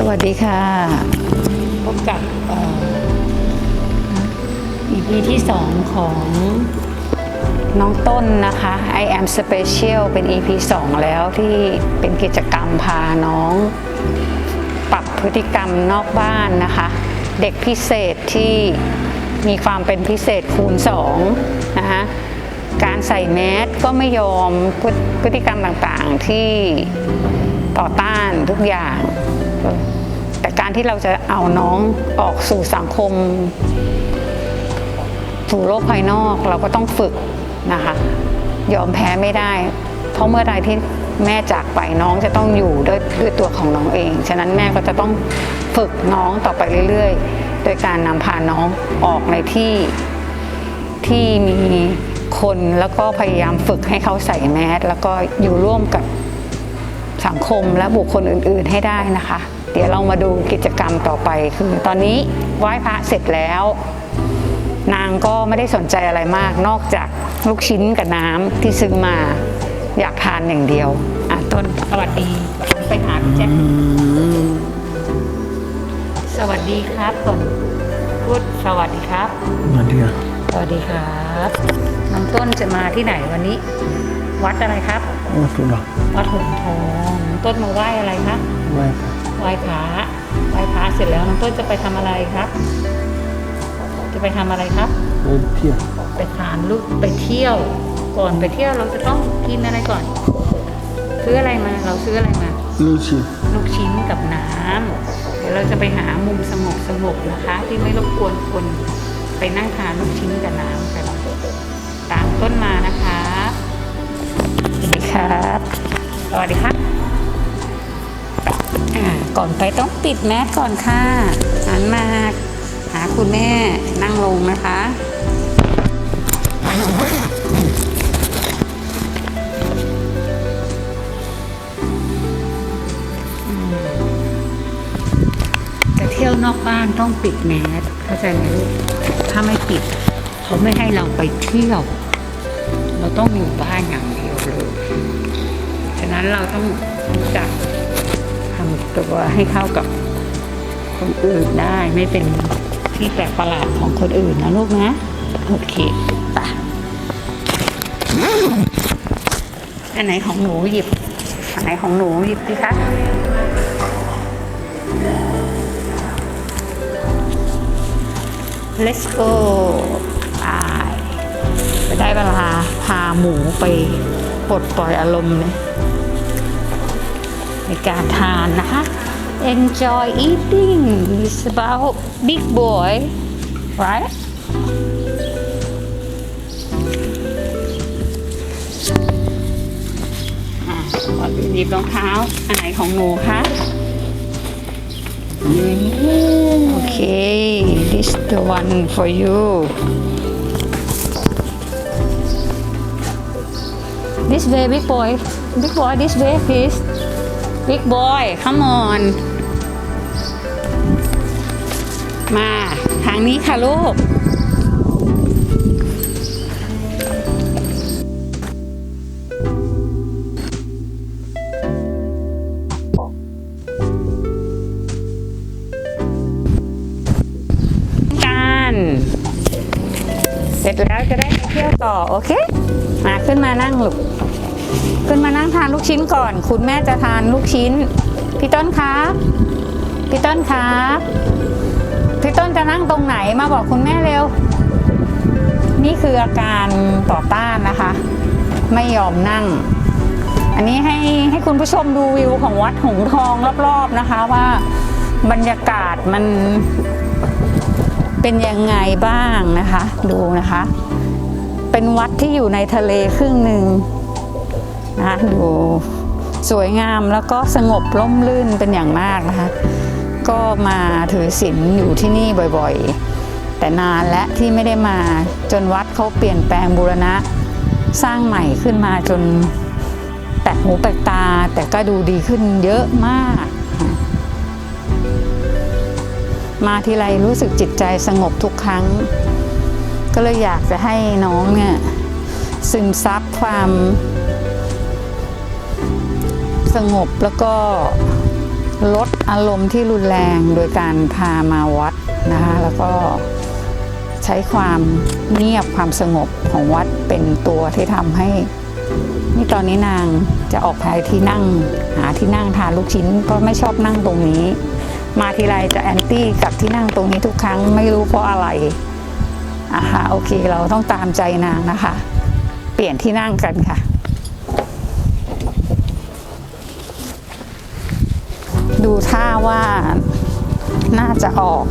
สวัสดีค่ะ พบกับอ่อ EP ที่2ของน้องต้นนะคะ I am special เป็น EP 2แล้วที่เป็นกิจกรรมพาน้อง ปรับพฤติกรรมนอกบ้านนะคะ เด็กพิเศษที่มีความเป็นพิเศษคูณ2นะคะการใส่แมสก็ไม่ยอมพฤติกรรมต่างๆที่ต่อต้านทุกอย่าง แต่การที่เราจะเอาน้องออกสู่สังคม สู่โลกภายนอกเราก็ต้องฝึกนะคะ ยอมแพ้ไม่ได้ เพราะเมื่อใดที่แม่จากไปน้องจะต้องอยู่ด้วยด้วยตัวของน้องเอง ฉะนั้นแม่ก็จะต้องฝึกน้องต่อไปเรื่อยๆ โดยการนำพาน้องออกในที่ที่มีคนแล้วก็พยายามฝึกให้เขาใส่แมสแล้วก็อยู่ร่วมกับ สังคมและบุคคลอื่น ๆให้ได้นะคะ เดี๋ยวเรามาดูกิจกรรมต่อไปคือตอนนี้ไหว้พระเสร็จแล้ว นางก็ไม่ได้สนใจอะไรมาก นอกจากลูกชิ้นกับน้ำที่ซื้อมาอยากทานอย่างเดียวอะต้นสวัสดีไปหาพี่แจ็คสวัสดีครับต้นพูดสวัสดีครับ นั่นที่อะสวัสดีครับน้องต้นจะมาที่ไหนวันนี้ วัดอะไรครับโอ้ถูกหรอวัดหงส์ทองน้องต้นมาไหว้อะไรครับไม่ไหว้พระไหว้พระเสร็จแล้วน้องต้นจะไปทำอะไรครับ จะไปทำอะไรครับไปเที่ยวไปทานลูกไปเที่ยว ก่อนไปเที่ยวเราจะต้องกินอะไรก่อนซื้ออะไรมาเราซื้ออะไรมาลูกชิ้นลูกชิ้นกับน้ำเดี๋ยวเราจะไปหามุมสงบสงบๆนะคะ ที่ไม่รบกวนคนไปนั่งทานลูกชิ้นกับน้ำกันตามต้นมานะคะสวัสดี ครับสวัสดีครับอ่าก่อนไปต้องปิดแมสก่อนค่ะหันมาหาคุณแม่นั่งลงนะคะจะเที่ยวนอกบ้านต้องปิดแมสเข้าใจไหมลูกถ้าไม่ปิด เขาไม่ให้เราไปเที่ยว เราต้องอยู่บ้านอย่างเดียว นั้นเราต้องรู้จักทำตัวให้เข้ากับคนอื่นได้ไม่เป็นที่แปลกประหลาดของคนอื่นนะลูกนะ โอเคปะอันไหนของหนูหยิบ อันไหนของหนูหยิบสิคะ let's go ไปไปได้เวลาพาหมูไปปลดปล่อยอารมณ์เลย ในการทานนะคะ enjoy eating it's about big boy right อ่ะก่อนอื่นหยิบรองเท้า อันไหนของหนูคะ Okay, this the one for you. This way, big boy. Big boy, this way, please. Big boy, come on. มาทางนี้ค่ะลูกกันเสร็จแล้วจะได้ไปเที่ยวต่อ โอเค มาขึ้นมานั่งลูก ขึ้นมานั่งทานลูกชิ้นก่อน คุณแม่จะทานลูกชิ้น พี่ต้นครับพี่ต้นครับพี่ต้นจะนั่งตรงไหนมาบอกคุณแม่เร็ว นี่คืออาการต่อต้านนะคะ ไม่ยอมนั่ง อันนี้ให้ให้คุณผู้ชมดูวิวของวัดหงทองรอบๆนะคะว่าบรรยากาศมันเป็นยังไงบ้างนะคะ ดูนะคะ เป็นวัดที่อยู่ในทะเลครึ่งหนึ่ง นะคะดูสวยงามแล้วก็สงบร่มรื่นเป็นอย่างมากนะคะ ก็มาถือศีลอยู่ที่นี่บ่อยๆ แต่นานและที่ไม่ได้มาจนวัดเขาเปลี่ยนแปลงบูรณะ สร้างใหม่ขึ้นมาจนแปลกหูแปลกตาแต่ก็ดูดีขึ้นเยอะมาก มาทีไรรู้สึกจิตใจสงบทุกครั้ง ก็เลยอยากจะให้น้องเนี่ยซึมซับความ สงบแล้วก็ลดอารมณ์ที่รุนแรงโดยการพามาวัดนะคะแล้วก็ใช้ความเงียบความสงบของวัดเป็นตัวที่ทำให้ นี่ตอนนี้นางจะออกไปที่นั่งหาที่นั่งทานลูกชิ้นเพราะไม่ชอบนั่งตรงนี้ มาทีไรจะแอนตี้กับที่นั่งตรงนี้ทุกครั้งไม่รู้เพราะอะไรอะค่ะโอเคเราต้องตามใจนางนะคะ เปลี่ยนที่นั่งกันค่ะ ดูท่าว่าน่าจะออก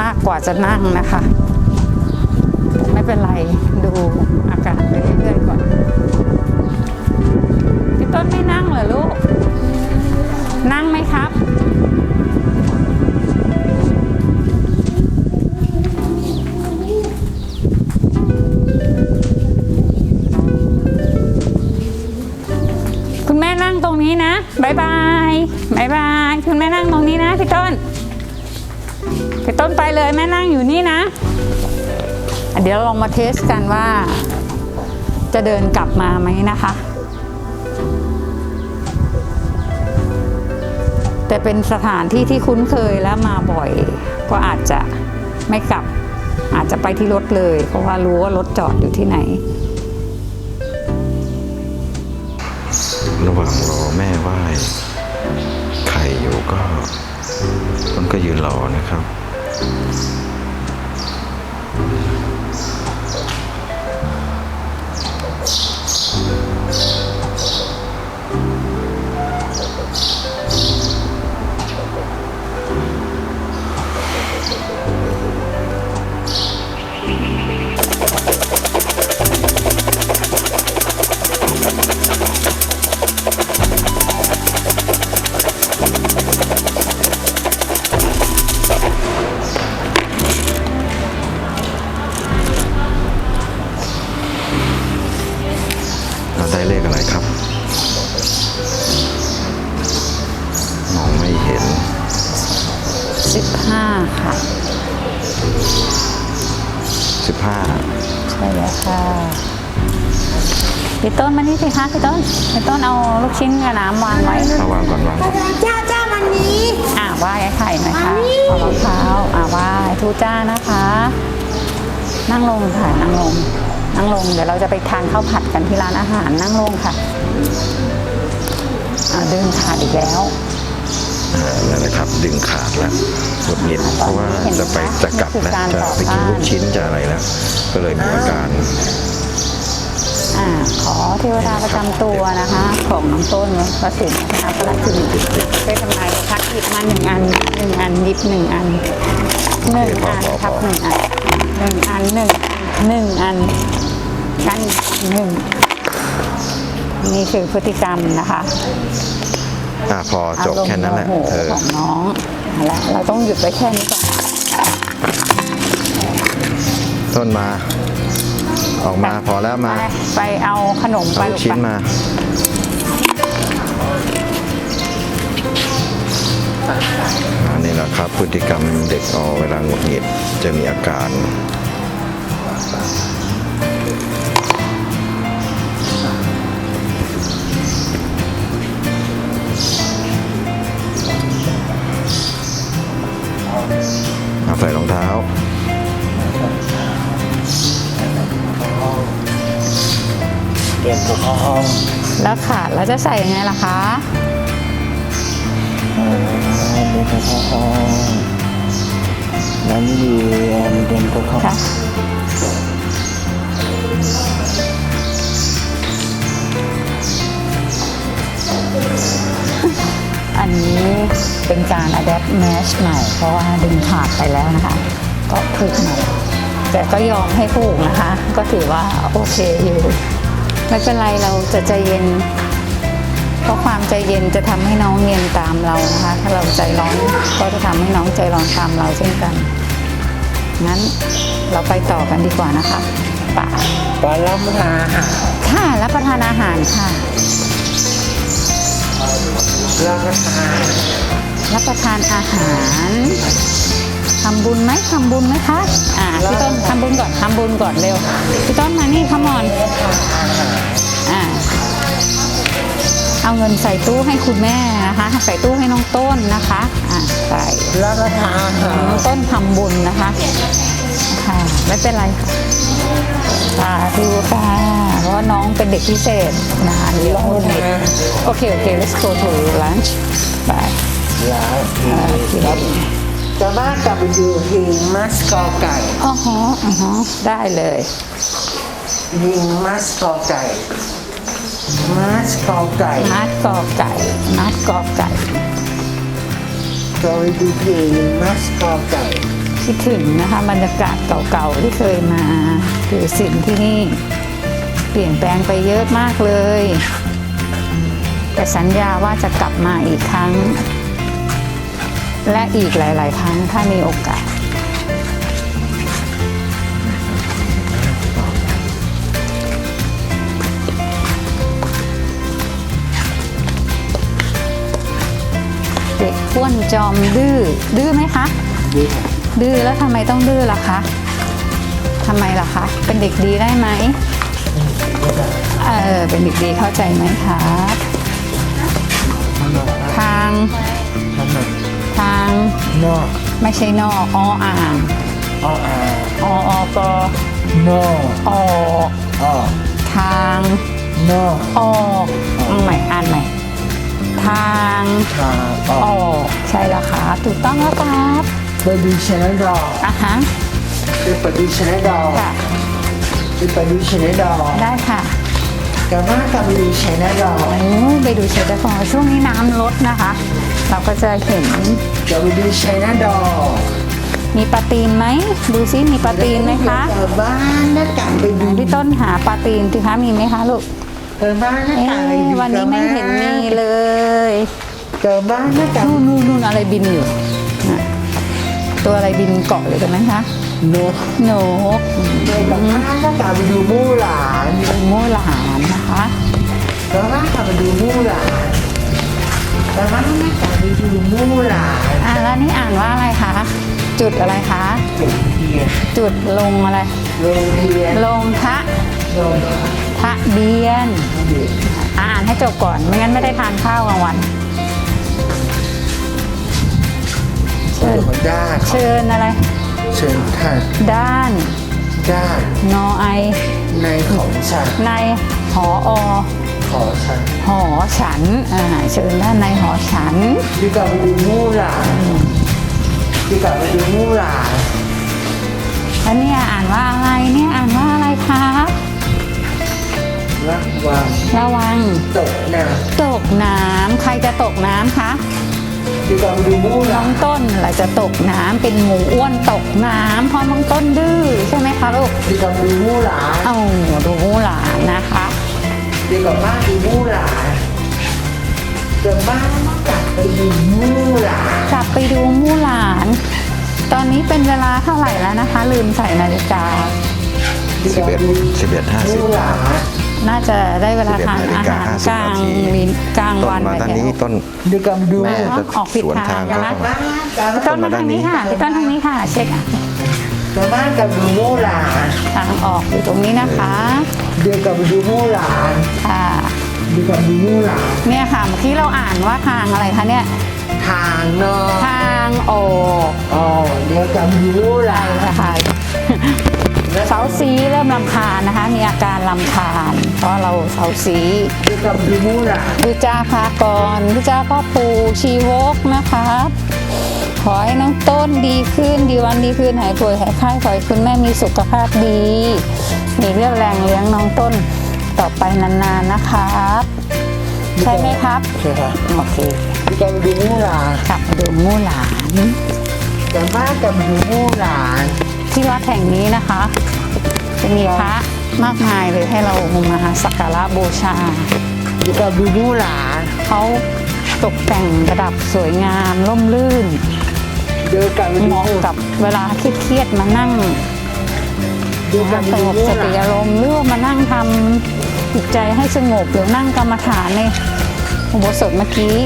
มากกว่าจะนั่งนะคะ ไม่เป็นไรดูอาการไปเรื่อยๆก่อนพี่ต้นไม่นั่งเหรอลูก คุณแม่นั่งตรงนี้นะบายบายบายบายคุณแม่นั่งตรงนี้นะพี่ต้นพี่ต้นไปเลยแม่นั่งอยู่นี่นะ เดี๋ยวเราลองมาเทสกันว่า จะเดินกลับมาไหมนะคะ แต่เป็นสถานที่ที่คุ้นเคยและมาบ่อย ก็อาจจะไม่กลับ อาจจะไปที่รถเลย เพราะว่ารู้ว่ารถจอดอยู่ที่ไหน ระหว่างรอแม่ไหว้ไข่อยู่ก็ มันก็ยืนรอนะครับ มานี่สิคะพี่ต้นพี่ต้นเอาลูกชิ้นกับน้ำวางไว้เอาวางก่อนวางก่อนเจ้าเจ้าวันนี้อ่าไหว้ไอ้ไข่หน่อยค่ะขอรองเท้าอ่าไหว้ทูจ้านะคะ นั่งลงค่ะนั่งลง นั่งลงเดี๋ยวเราจะไปทานข้าวผัดกันที่ร้านอาหารนั่งลงค่ะอ่าดึงขาดอีกแล้วอ่านั่นแหละครับ ดึงขาดแล้วหงุดหงิดเพราะว่าจะไปจะกลับแล้วจะไปกินลูกชิ้นจะอะไรแล้วก็เลยมีอาการอ่า ขอเทวดาประจำตัวนะคะ ของน้องต้นพระสิทธิ์นะคะพระราชินีไปทำลายพักหยิบมาหนึ่งอันหนึ่งอันหยิบหนึ่งอันหนึ่งอันครับหนึ่งอันหนึ่งอันหนึ่งหนึ่งอันกันหนึ่งนี่คือพฤติกรรมนะคะอ่าพอจบแค่นั้นแหละอารมณ์โมโหเออของน้องเอาละเราต้องหยุดไว้แค่นี้ก่อนต้นมา ออกมาพอแล้วมาไปไปเอาขนมไปเอาลูกชิ้นไปมาอันนี้แหละครับ พฤติกรรมเด็กออเวลาหงุดหงิดจะมีอาการเอาใส่รองเท้า เตรียมตัวเข้าห้องแล้วขาดแล้วจะใส่ยังไงล่ะคะอ่าเตรียมตัวเข้าห้องนั้นเรียนเตรียมตัวเข้าค่ะอันนี้เป็นการ adapt mesh ใหม่ เพราะว่าดึงขาดไปแล้วนะคะ ก็ผูกใหม่แต่ก็ยอมให้ผูกนะคะ ก็ถือว่าโอเคอยู่ ไม่เป็นไรเราจะใจเย็น เพราะความใจเย็นจะทำให้น้องเย็นตามเรานะคะ ถ้าเราใจร้อนก็จะทำให้น้องใจร้อนตามเราเช่นกัน งั้นเราไปต่อกันดีกว่านะคะป่าปลาล้ำนาหารค่ะรับประทานอาหารค่ะแล้วก็ทานรับประทานอาหารทำบุญไหมทำบุญไหมคะ อ่าพี่ต้นทำบุญก่อนทำบุญก่อนเร็วพี่ต้นมานี่ขมอน เอาเงินใส่ตู้ให้คุณแม่นะนะคะ ใส่ตู้ให้น้องต้นนะคะอะใส่แล้วก็ทานอาหารน้องต้นทำบุญนะคะค่ะไม่เป็นไรค่ะสาธุค่ะเพราะว่าน้องเป็นเด็กพิเศษนะคะเลี้ยงลูกเด็กโอเค โอเค let's go to lunch bye แล้วครับจะมากลับไปดูหิงมัสกอไก่อ๋อฮะอ๋อฮะได้เลยหิงมัสกอไก่ มัสกอไก่ นัดกอไก่ นัดกอไก่จะไปดูหิงมัสกอไก่ คิดถึงนะคะบรรยากาศเก่าๆที่เคยมาถือศีลที่นี่ เปลี่ยนแปลงไปเยอะมากเลย แต่สัญญาว่าจะกลับมาอีกครั้ง และอีกหลาย ๆ ครั้งถ้ามีโอกาส วนจอมดื้อ ดื้อไหมคะดีค่ะดื้อแล้วทำไมต้องดื้อล่ะคะทำไมล่ะคะ เป็นเด็กดีได้ไหมเออ เป็นเด็กดีเข้าใจไหมคะทำไมทางทำไมทาง นอก ไม่ใช่นอกออ่างอ้ออาอออกอนอกออกอ้อทางนอกออก ทางทางอออกอกใช่แล้วค่ะถูกต้องแล้วครับไปดูชนะดอกอะฮะไปดูชนะดอกค่ะ ไปดูชนะดอกได้ค่ะกลับมากลับไปดูชนะดอกโอ้ยไปดูเชดฟอร์ช่วงนี้น้ำลดนะคะ เราก็จะเห็นกลับไปดูชนะดอกมีปลาตีนไหมดูซิมีปลาตีนไหมคะกลับบ้านนะกลับไปดู พี่ต้นหาปลาตีนสิคะมีไหมคะลูก กลับบ้านนะเอ๊กลับไปดูะวันนี้ไม่เห็นมีเลยกลับบ้านนะกลับนู่นนู่นนู่นอะไรบินอยู่น่ะตัวอะไรบินเกาะอยู่ตรงนั้นคะนกนกเดินกลับบ้านนะกลับไปดูมู่หลานโง่หลานนะคะกลับบ้านกลับไปดูมู่หลานกลับบ้านนะกลับไปดูมู่หลานอะแล้วนี่อ่านว่าอะไรคะ จุดอะไรคะ จุดเทียนจุดลงอะไร โรงเรียนลงทะ โรงทะเบียน เรียนอ่านให้จบก่อน ไม่งั้นไม่ได้ทานข้าวกลางวัน เชิญหัวด้านเชิญอะไร เชิญท่านด้าน ด้านนอไอ ในของฉันในหออขอฉันหอฉันอ่าเชิญด้านในหอฉันดีกลับไปดูมู่หลานดีกลับไปดูมู่หลานแล้วเนี่ยอ่านว่าอะไรเนี่ยอ่าน น้องต้นหละจะตกน้ำเป็นหมูอ้วนตกน้ำเพราะน้องต้นดื้อใช่ไหมคะลูกดีกลับดูมู่หลานเอาดูหลานนะคะดีกลับบ้านดูมู่หลานกลับบ้านกลับไปดูมู่หลานกลับไปดูมู่หลาน ตอนนี้เป็นเวลาเท่าไหร่แล้วนะคะ ลืมใส่นาฬิกา ดีกลับไปดู11 11มู่หลานน่าจะได้เวลาทาน11อาหารกลางนาฬิกา50นาทีวินกลางต้นวันมาไปด้านแล้นี้วต้นดีกลับไปดูแม่มู่จะออกผิดสวนทางทางเข้านะเข้ามาบ้านกลับพี่ต้นมาทางนี้ค่ะพี่ต้นทางนี้ค่ะ เช็คอะกลับบ้านกลับไปดูมู่หลานทางออกอยู่ตรงนี้นะคะเดี๋ยวกลับไปดูมู่หลานค่ะเดี๋ยวกลับไปดูมู่หลานเนี่ยค่ะเมื่อกี้เราอ่านว่าทางอะไรคะเนี่ยทางนอกทางออกอ๋อเดี๋ยวกลับไปดูมู่หลานนะคะ เสาซีเริ่มลำคาญนะคะ มีอาการลำคาญ เพราะเราเสาซีเดี๋ยวกลับไปดูมู่หลานพุทธเจ้าพากรพุทธเจ้าพ่อปู่ชีวกนะคะขอให้น้องต้นดีขึ้นดีวันดีขึ้นหายป่วยหายไข้ขอให้คุณแม่มีสุขภาพดี มีเรี่ยวแรงเลี้ยงน้องต้นต่อไปนานๆนะครับ ใช่ไหมครับใช่ครับโอเคเดี๋ยวกลับไปดูมู่หลานกลับมาดูมู่หลานกลับบ้านกลับไปดูมู่หลาน ที่วัดแห่งนี้นะคะ จะมีพระมากมายเลยให้เรามาสักการะบูชาดี๋ยวกลับไปดูมู่หลานเขาตกแต่งประดับสวยงามร่มรื่นเดี๋ยวกลับไปดูเหมาะกับเวลาเครียดๆมานั่งสงบสติอารมณ์หรือมานั่งทำจิตใจให้สงบหรือนั่งกรรมฐานในอุโบสถเมื่อกี้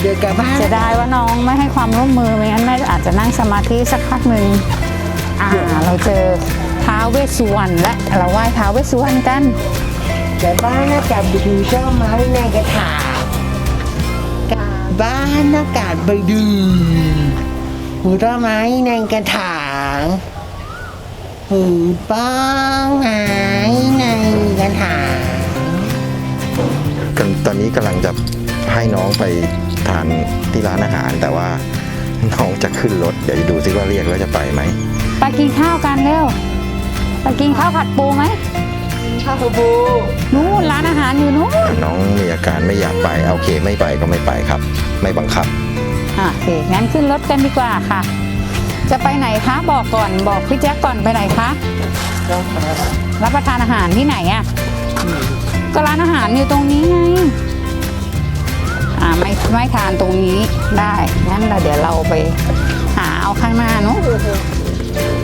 เดี๋ยวกลับบ้านเสียดายว่าน้องไม่ให้ความร่วมมือไม่งั้นแม่อาจจะนั่งสมาธิสักพักหนึ่ง อ่าเราเจอท้าวเวสสุวรรณและเราไหว้ท้าวเวสสุวรรณกันกลับบ้านนะกลับไปดูช่อไม้ในกระถางบ้านอากาศไปดูหูต้นไม้ในกระถางหูบ้างไม้ในกระถางตอนนี้กำลังจะให้น้องไปทานที่ร้านอาหาร แต่ว่าน้องจะขึ้นรถเดี๋ยวจะดูซิว่าเรียกแล้วจะไปไหม ไปกินข้าวกันเร็วไปกินข้าวผัดปูไหมข้าวบูนู่นร้านอาหารอยู่นู่นน้องมีอาการไม่อยากไปโอเคไม่ไปก็ไม่ไปครับ ไม่บังคับอะโอเคงั้นขึ้นรถกันดีกว่าค่ะ จะไปไหนคะบอกก่อนบอกพี่แจ๊คก่อนไปไหนคะต้องมารับประทานอาหารที่ไหนอะ่ะก็ร้านอาหารอยู่ตรงนี้ไงอ่าไม่ไม่ทานตรงนี้ได้งั้นเราเดี๋ยวเราไปหาเอาข้างหน้าเนุ